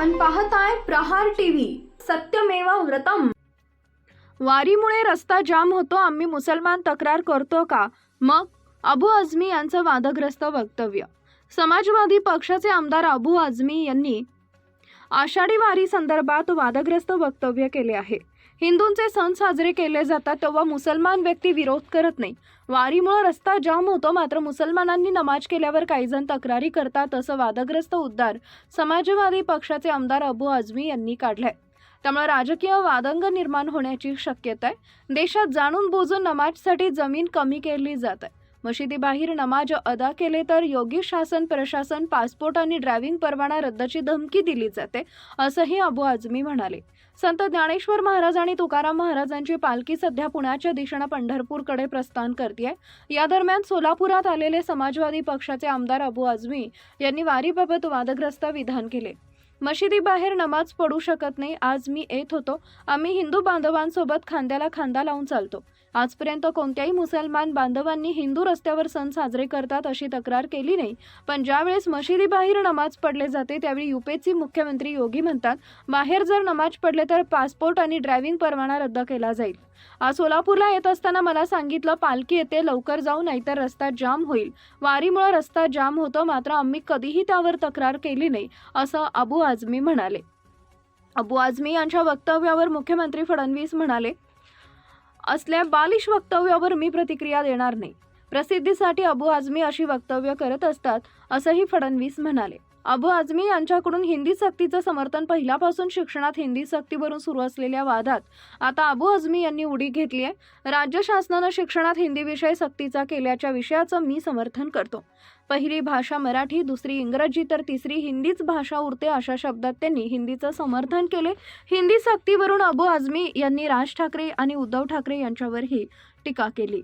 पाहताय प्रहार टीव्ही. सत्यमेव व्रतम. वारीमुळे रस्ता जाम होतो आम्ही मुसलमान तक्रार करतो का? मग? अबू आझमी यांचं वादग्रस्त वक्तव्य. समाजवादी पक्षाचे आमदार अबू आझमी यांनी आषाढी वारी संदर्भात वादग्रस्त वक्तव्य केले आहे. हिंदूंचे सण साजरे केले जातात तेव्हा मुसलमान व्यक्ती विरोध करत नाही. वारीमुळे रस्ता जाम होतो मात्र मुसलमानांनी नमाज केल्यावर काही जण तक्रारी करतात असं वादग्रस्त उद्गार समाजवादी पक्षाचे आमदार अबू आझमी यांनी काढलाय. त्यामुळे राजकीय वादंग निर्माण होण्याची शक्यता आहे देशात जाणून बुजून नमाजसाठी जमीन कमी केली जात आहे. मशिदीबाहेर नमाज अदा केले तर योगी शासन प्रशासन पासपोर्ट आणि ड्रायव्हिंग परवाना रद्दची धमकी दिली जाते असंही अबू आझमी म्हणाले. संत ज्ञानेश्वर महाराज आणि तुकाराम महाराजांची पालखी सध्या पुण्याच्या दिशेनं पंढरपूरकडे प्रस्थान करते या दरम्यान सोलापुरात आलेले समाजवादी पक्षाचे आमदार अबू आझमी यांनी वारीबाबत वादग्रस्त विधान केले. मशिदीबाहेर नमाज पडू शकत नाही आज मी येत होतो. आम्ही हिंदू बांधवांसोबत खांद्याला खांदा लावून चालतो. आजपर्यंत कोणत्याही मुसलमान बांधवांनी हिंदू रस्त्यावर सण साजरे करतात अशी तक्रार केली नाही. पण ज्यावेळेस मशिदीबाहेर नमाज पडले जाते त्यावेळी युपेचे मुख्यमंत्री योगी म्हणतात बाहेर जर नमाज पडले तर पासपोर्ट आणि ड्रायव्हिंग परवाना रद्द केला जाईल. आज सोलापूरला येत असताना मला सांगितलं पालखी येते लवकर जाऊ नाहीतर रस्ता जाम होईल. वारीमुळे रस्ता जाम होतो मात्र आम्ही कधीही त्यावर तक्रार केली नाही असं अबू आझमी म्हणाले. अबू आझमी यांच्या वक्तव्यावर मुख्यमंत्री फडणवीस म्हणाले असल्या बालिश वक्तव्यावर मी प्रतिक्रिया देणार नाही. प्रसिद्धीसाठी अबू आझमी अशी वक्तव्य करत असतात असंही फडणवीस म्हणाले. अबू आझमी यांच्याकडून हिंदी सक्तीचं समर्थन पहिल्यापासून शिक्षणात हिंदी सक्तीवरून सुरू असलेल्या वादात आता अबू आझमी यांनी उडी घेतली आहे. राज्य शासनानं शिक्षणात हिंदी विषय सक्तीचा केल्याच्या विषयाचं मी समर्थन करतो. पहिली भाषा मराठी दुसरी इंग्रजी तर तिसरी हिंदीच भाषा उरते अशा शब्दात त्यांनी हिंदीचं समर्थन केले. हिंदी सक्तीवरून अबू आझमी यांनी राज ठाकरे आणि उद्धव ठाकरे यांच्यावरही टीका केली.